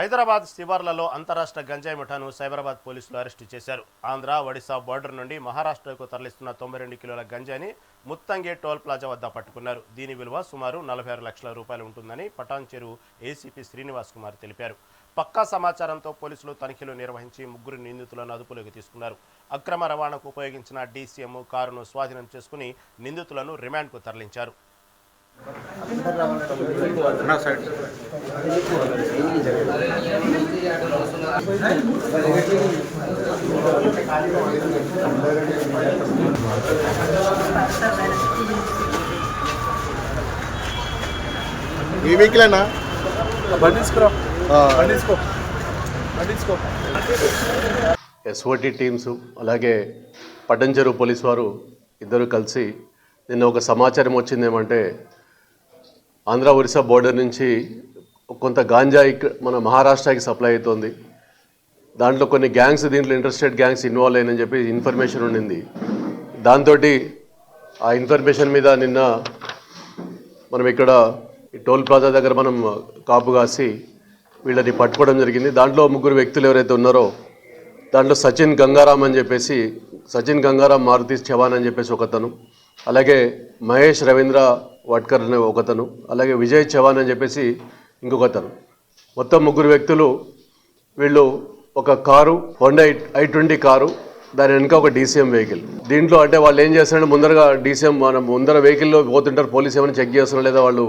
హైదరాబాద్ శివార్లలో అంతరాష్ట్ర గంజాయి ముఠాను సైబరాబాద్ పోలీసులు అరెస్టు చేశారు. ఆంధ్ర ఒడిశా బోర్డర్ నుండి మహారాష్ట్రకు తరలిస్తున్న తొంభై రెండు కిలోల గంజాయిని ముత్తంగే టోల్ ప్లాజా వద్ద పట్టుకున్నారు. దీని విలువ సుమారు నలభై ఆరు లక్షల రూపాయలు ఉంటుందని పటాన్ చెరు ఏసీపీ శ్రీనివాస్ కుమార్ తెలిపారు. పక్కా సమాచారంతో పోలీసులు తనిఖీలు నిర్వహించి ముగ్గురు నిందితులను అదుపులోకి తీసుకున్నారు. అక్రమ రవాణాకు ఉపయోగించిన డీసీఎం కారును స్వాధీనం చేసుకుని నిందితులను రిమాండ్కు తరలించారు. మీ బండి తీసుకో ఎస్ఓటి టీమ్స్ అలాగే పట్టంచెరు పోలీస్ వారు ఇద్దరు కలిసి నిన్న ఒక సమాచారం వచ్చింది ఏమంటే ఆంధ్ర ఒరిస్సా బోర్డర్ నుంచి కొంత గాంజా ఇక్కడ మన మహారాష్ట్రకి సప్లై అవుతోంది. దాంట్లో కొన్ని గ్యాంగ్స్ దీంట్లో ఇంట్రెస్టెడ్ గ్యాంగ్స్ ఇన్వాల్వ్ అయినని చెప్పి ఇన్ఫర్మేషన్ ఉండింది. దాంతో ఆ ఇన్ఫర్మేషన్ మీద నిన్న మనం ఇక్కడ ఈ టోల్ ప్లాజా దగ్గర మనం కాపు కాసి వీళ్ళని పట్టుకోవడం జరిగింది. దాంట్లో ముగ్గురు వ్యక్తులు ఎవరైతే ఉన్నారో దాంట్లో సచిన్ గంగారాం అని చెప్పేసి సచిన్ గంగారాం మారుతి చవాన్ అని చెప్పేసి ఒకతను. అలాగే మహేష్ రవీంద్ర వడ్కర్ అనే ఒకతను అలాగే విజయ్ చవాన్ అని చెప్పేసి ఇంకొకతను. మొత్తం ముగ్గురు వ్యక్తులు వీళ్ళు ఒక car Honda i twenty car దాని వెనుక ఒక డీసీఎం వెహికల్ దీంట్లో అంటే వాళ్ళు ఏం చేస్తారంటే ముందరగా డీసీఎం మనం ముందర వెహికల్లో పోతుంటారు పోలీస్ ఏమైనా చెక్ చేస్తున్నారు లేదా వాళ్ళు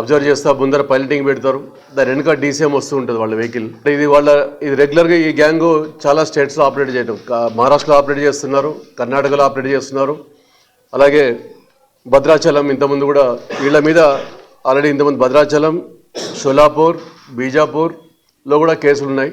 అబ్జర్వ్ చేస్తా ముందర పైలటింగ్ పెడతారు దాని వెనుక డీసీఎం వస్తూ ఉంటుంది వాళ్ళ వెహికల్ ఇది వాళ్ళ ఇది రెగ్యులర్గా ఈ గ్యాంగ్ చాలా స్టేట్స్లో ఆపరేట్ చేయడం మహారాష్ట్రలో ఆపరేట్ చేస్తున్నారు కర్ణాటకలో ఆపరేట్ చేస్తున్నారు అలాగే భద్రాచలం ఇంతకుముందు కూడా వీళ్ళ మీద ఆల్రెడీ ఇంతకుముందు భద్రాచలం షోలాపూర్ బీజాపూర్లో కూడా కేసులు ఉన్నాయి